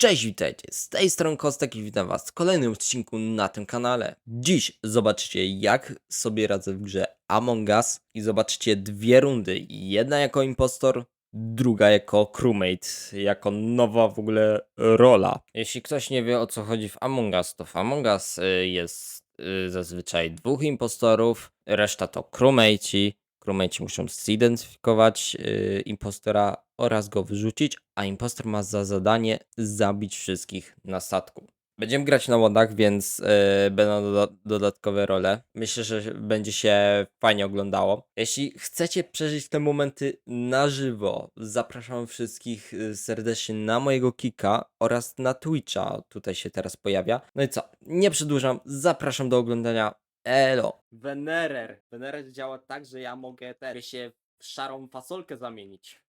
Cześć, witajcie, z tej strony Kostek i witam was w kolejnym odcinku na tym kanale. Dziś zobaczycie jak sobie radzę w grze Among Us i zobaczycie dwie rundy. Jedna jako impostor, druga jako crewmate, jako nowa w ogóle rola. Jeśli ktoś nie wie o co chodzi w Among Us, to w Among Us y, jest y, zazwyczaj dwóch impostorów, reszta to crewmateci. Crewmateci muszą zidentyfikować y, impostora oraz go wyrzucić, a impostor ma za zadanie zabić wszystkich na statku. Będziemy grać na łodach, więc y, będą doda- dodatkowe role. Myślę, że będzie się fajnie oglądało. Jeśli chcecie przeżyć te momenty na żywo, zapraszam wszystkich y, serdecznie na mojego Kika oraz na Twitcha. Tutaj się teraz pojawia. No i co? Nie przedłużam, zapraszam do oglądania. Elo. Venerer. Venerer działa tak, że ja mogę teraz się w szarą fasolkę zamienić.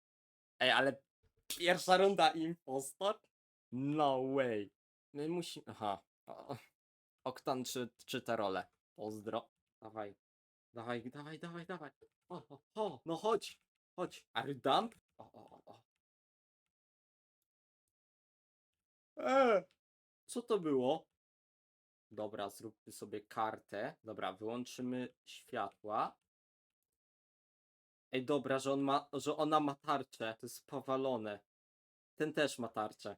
Ej, ale pierwsza runda impostor? No way. My musimy... Aha. O- Oktan czy, czy te role? Pozdro. Dawaj. Dawaj, dawaj, dawaj, dawaj. O, o, o, no chodź. Chodź. Are you dump? O, o, o, o. Eee, co to było? Dobra, zróbmy sobie kartę. Dobra, wyłączymy światła. Ej, dobra, że on ma, że ona ma tarczę. To jest powalone. Ten też ma tarczę.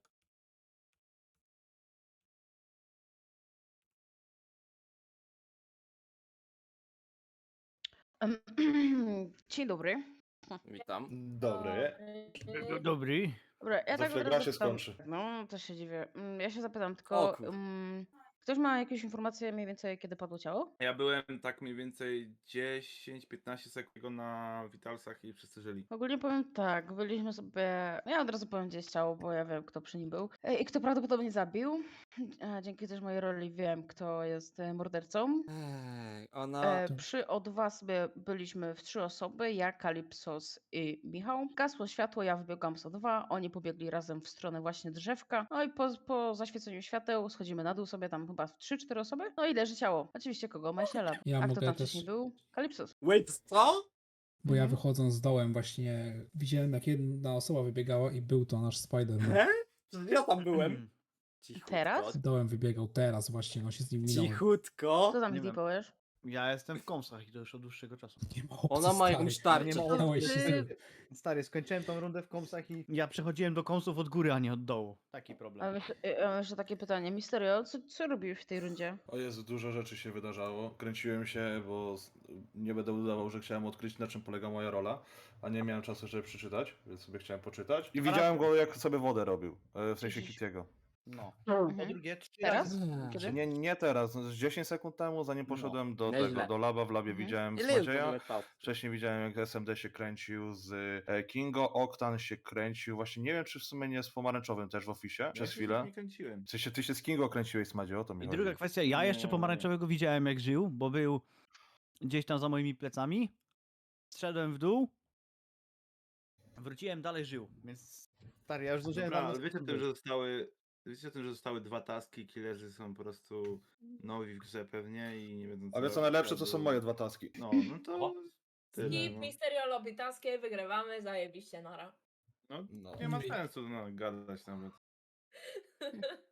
Dzień dobry. Witam. Dobry. Dobry. Dobra, ja tak Zawsze gra się zapytam- skończy. No, to się dziwię. Mm, Ja się zapytam O tylko, kur- mm, ktoś ma jakieś informacje mniej więcej, kiedy padło ciało? Ja byłem tak mniej więcej 10-15 sekund na Witalsach i wszyscy żyli. Ogólnie powiem tak, byliśmy sobie, ja od razu powiem gdzie jest ciało, bo ja wiem kto przy nim był E, i kto prawdopodobnie zabił. A Dzięki też mojej roli wiem kto jest e, mordercą. Ej, ona... E, przy O2 sobie byliśmy w trzy osoby, ja, Kalipsos i Michał. Gasło światło, ja wybiegłam z O2, oni pobiegli razem w stronę właśnie drzewka. No i po, po zaświeceniu świateł schodzimy na dół sobie tam chyba w 3-4 osoby. No i leży ciało. Oczywiście kogo? Myśela. Ja A kto mogę tam też- wcześniej był? Kalipsos. Wait, co? Bo ja Mhm. wychodząc z dołem właśnie widziałem jak jedna osoba wybiegała i był to nasz Spider. He? Przecież ja tam byłem. Cichutko. Teraz? Dołem wybiegał teraz właśnie, no się z nim minąłem. Cichutko. Kto tam Nie wiem. Ja jestem w kąsach i to już od dłuższego czasu. Nie ma opcji, Ona ma stary. jakąś tarczę. Nie ma To Dałeś ty- się z nim. Stary, skończyłem tą rundę w kąsach i ja przechodziłem do kąsów od góry, a nie od dołu. Taki problem. myśl- e, a jeszcze takie pytanie. Misterio, co, co robiłeś w tej rundzie? O Jezu, dużo rzeczy się wydarzało. Kręciłem się, bo nie będę udawał, że chciałem odkryć na czym polega moja rola, a nie miałem czasu, żeby przeczytać, więc sobie chciałem poczytać. I widziałem go, jak sobie wodę robił, e, w sensie Widzisz? Kitiego. No. Mhm. Po drugie, trzy Teraz? Kiedy? Nie, nie teraz, no, z 10 sekund temu, zanim No, poszedłem do nieźle. tego, do laba, w labie Mhm. widziałem Ile? Wcześniej widziałem, jak SMD się kręcił z e, Kingo, Oktan się kręcił. Właśnie nie wiem, czy w sumie nie z pomarańczowym też w ofisie Ja przez się chwilę. Nie kręciłem. W sensie ty się z Kingo kręciłeś, Smadzie, o to mi I chodzi. druga kwestia, ja jeszcze pomarańczowego widziałem jak żył, bo był gdzieś tam za moimi plecami. Zszedłem w dół. Wróciłem, dalej żył, więc stary, ja już zdążyłem Dobra, ale wiecie że zostały... Wiecie o tym, że zostały dwa taski, killerzy są po prostu nowi w grze pewnie i nie wiedzą Ale co robić, najlepsze, to są albo- moje dwa taski. No, no to... Tyle, Skip, no. Misterio lobby taskie, wygrywamy, zajebiście, nara. No, No. nie ma sensu no, gadać nawet.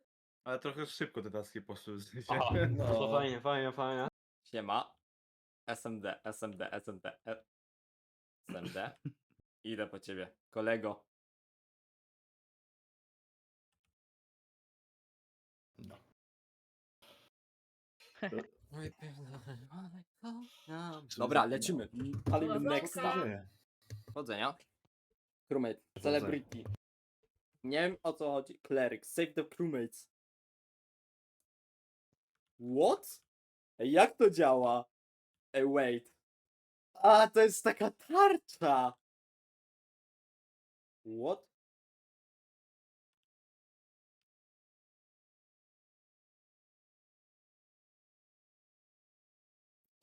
Ale trochę szybko te taski poszły w sensie. Aha, no to No. fajnie, fajnie, fajnie. Siema. SMD, SMD, SMD, e- SMD. Idę po ciebie, kolego. Dobra, lecimy. Palimy Dobra, nexta. Powodzenia. Crewmate, celebrity. Nie wiem o co chodzi. Cleric, save the crewmates. What? Ej, jak to działa? Ej, wait. A, to jest taka tarcza. What?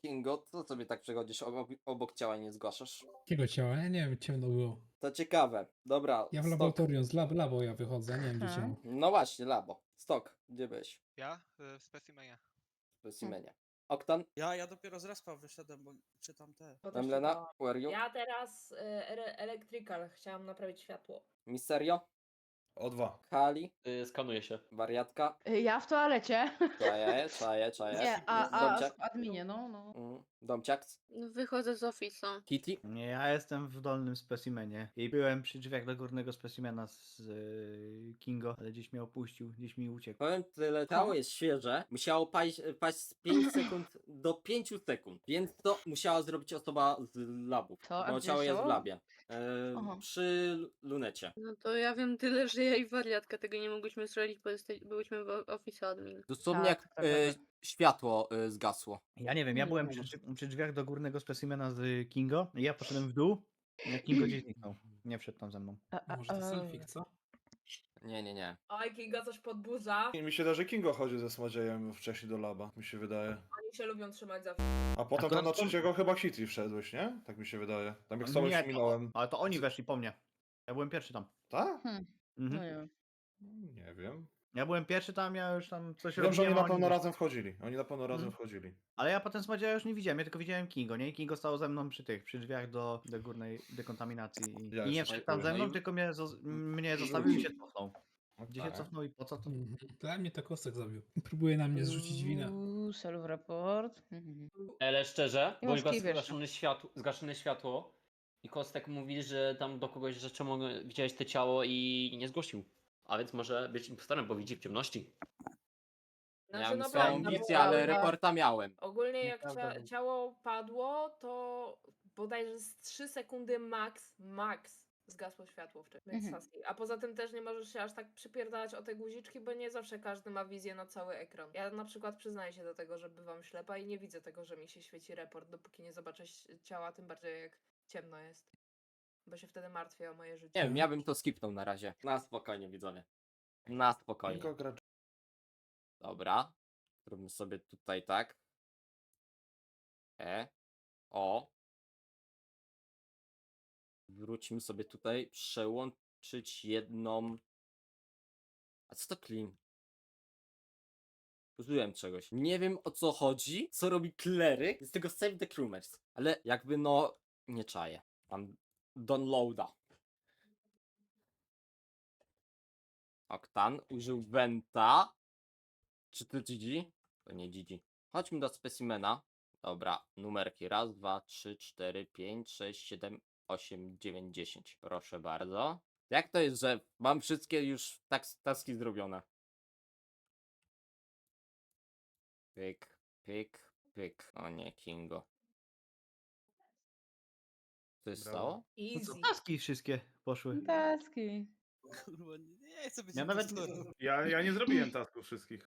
Kingo, co sobie tak przechodzisz obok, obok ciała i nie zgłaszasz? Jakiego ciała? Ja nie wiem, ciemno było. To ciekawe. Dobra, Ja w stok. laboratorium z lab, labo ja wychodzę, nie wiem gdzie Aha. ciało. No właśnie, labo. Stok, gdzie byłeś? Ja? Y, W specimenie. W specimenie. Oktan, Ja, ja dopiero z respa wyszedłem, bo czytam te. Bo Emlena, where are you? Ja teraz y, ele- electrical, chciałam naprawić światło. Misterio? O dwa. Kali, Y, skanuje się. wariatka. Y, Ja w toalecie. Czaję, czaję, czaję. Nie, a, a Domciak. w adminie, no, no. Mm, Domciak. Wychodzę z ofisa. Kitty. Nie, ja jestem w dolnym specimenie i byłem przy drzwiach do górnego specimena z y, Kingo, ale gdzieś mnie opuścił, gdzieś mi uciekł. Powiem tyle, ciało jest świeże. Musiało paść, paść z 5 sekund do 5 sekund. Więc to musiała zrobić osoba z labów. To, a bo gdzie ciało jest w labie. E, Aha. przy lunecie. No to ja wiem tyle, że ja i wariatka tego nie mogłyśmy zrobić, bo jeste- byłyśmy w office admin. Dosłownie Tak, jak tak, e, tak. Światło e, zgasło. Ja nie wiem, ja Nie byłem przy, przy drzwiach do górnego specimena z Kingo i ja poszedłem w dół, a Kingo gdzieś zniknął. Nie wszedł tam ze mną. A, a, Może to selfie, co? Nie, nie, nie. Oj, Kinga coś podburza. I mi się da, że Kingo chodzi ze Smodziejem wcześniej do laba, mi się wydaje. Oni się lubią trzymać za A potem to tam na trzeciego chyba Kitty wszedłeś, nie? Tak mi się wydaje. Tam jak z tobą Nie, się to- minąłem. Ale to oni weszli po mnie. Ja byłem pierwszy tam. Tak? Hmm, Mhm. no wiem. Nie wiem. Ja byłem pierwszy tam, ja już tam coś Wiem, że oni robiłem, na a pewno razem wchodzili. Oni na pewno razem Mhm. wchodzili. Ale ja potem Smodzieja już nie widziałem, ja tylko widziałem Kingo, nie? I Kingo stał ze mną przy tych, przy drzwiach do, do górnej dekontaminacji. I, Ja i nie się wszedł tam ze mną, No i- tylko mnie, zo- mnie zostawił i się cofnął. Gdzie się Okej. cofnął i po co to? Mhm. Dla mnie to Kostek zabił. Próbuje na mnie zrzucić winę. Uuu. Mhm. Ale szczerze, I bo masz kij, zgaszone, światło, zgaszone światło i Kostek mówi, że tam do kogoś, że czemu widziałeś to ciało i nie zgłosił. A więc może być impostorem, bo widzi w ciemności. Znaczy, Miałem no swoją prawda, ambicję, ale reporta miałem. Ogólnie jak cia bo- ciało padło, to bodajże z 3 sekundy max, max zgasło światło wcześniej. Więc Mhm. Saski. A poza tym też nie możesz się aż tak przypierdalać o te guziczki, bo nie zawsze każdy ma wizję na cały ekran. Ja na przykład przyznaję się do tego, że bywam ślepa i nie widzę tego, że mi się świeci report, dopóki nie zobaczę ś- ciała, tym bardziej jak ciemno jest. Bo się wtedy martwię o moje życie. Nie wiem, ja bym to skipnął na razie. Na spokojnie, widzowie. Na spokojnie. Dobra. Zróbmy sobie tutaj tak. E. O. Wróćmy sobie tutaj. Przełączyć jedną. A co to clean? Użyłem czegoś. Nie wiem o co chodzi, co robi kleryk z tego Save the Crewmers. Ale jakby no, nie czaję. Mam downloada. Oktan użył Venta. Czy to GG? To nie GG. Chodźmy do specimena. Dobra, numerki. Raz, dwa, trzy, cztery, pięć, sześć, siedem, osiem, dziewięć, dziesięć. Proszę bardzo. Jak to jest, że mam wszystkie już tak taski zrobione? Pyk, pyk, pyk. O nie, Kingo. Co się Brawo. stało? Easy. Taski wszystkie poszły. Taski. Kurwa, nie chcę być Ja nawet- impostorem. Ja, ja nie zrobiłem tasków wszystkich.